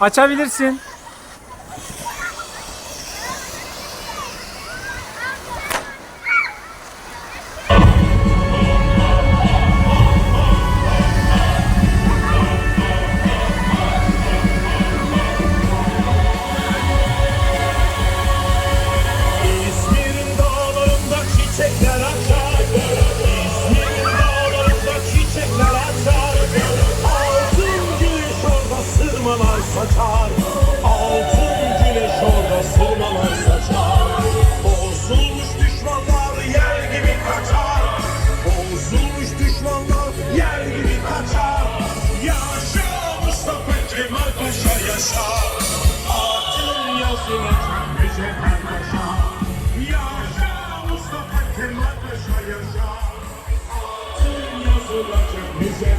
Açabilirsin. Saçar Altın güneş orada sırmalar saçar. Bozulmuş düşmanlar yer gibi kaçar. Bozulmuş düşmanlar yer gibi kaçar. Yaşa Mustafa Kemal Paşa yaşa Altın yazılacak mücevher başa Yaşa Mustafa Kemal Paşa yaşa Altın yazılacak mücevher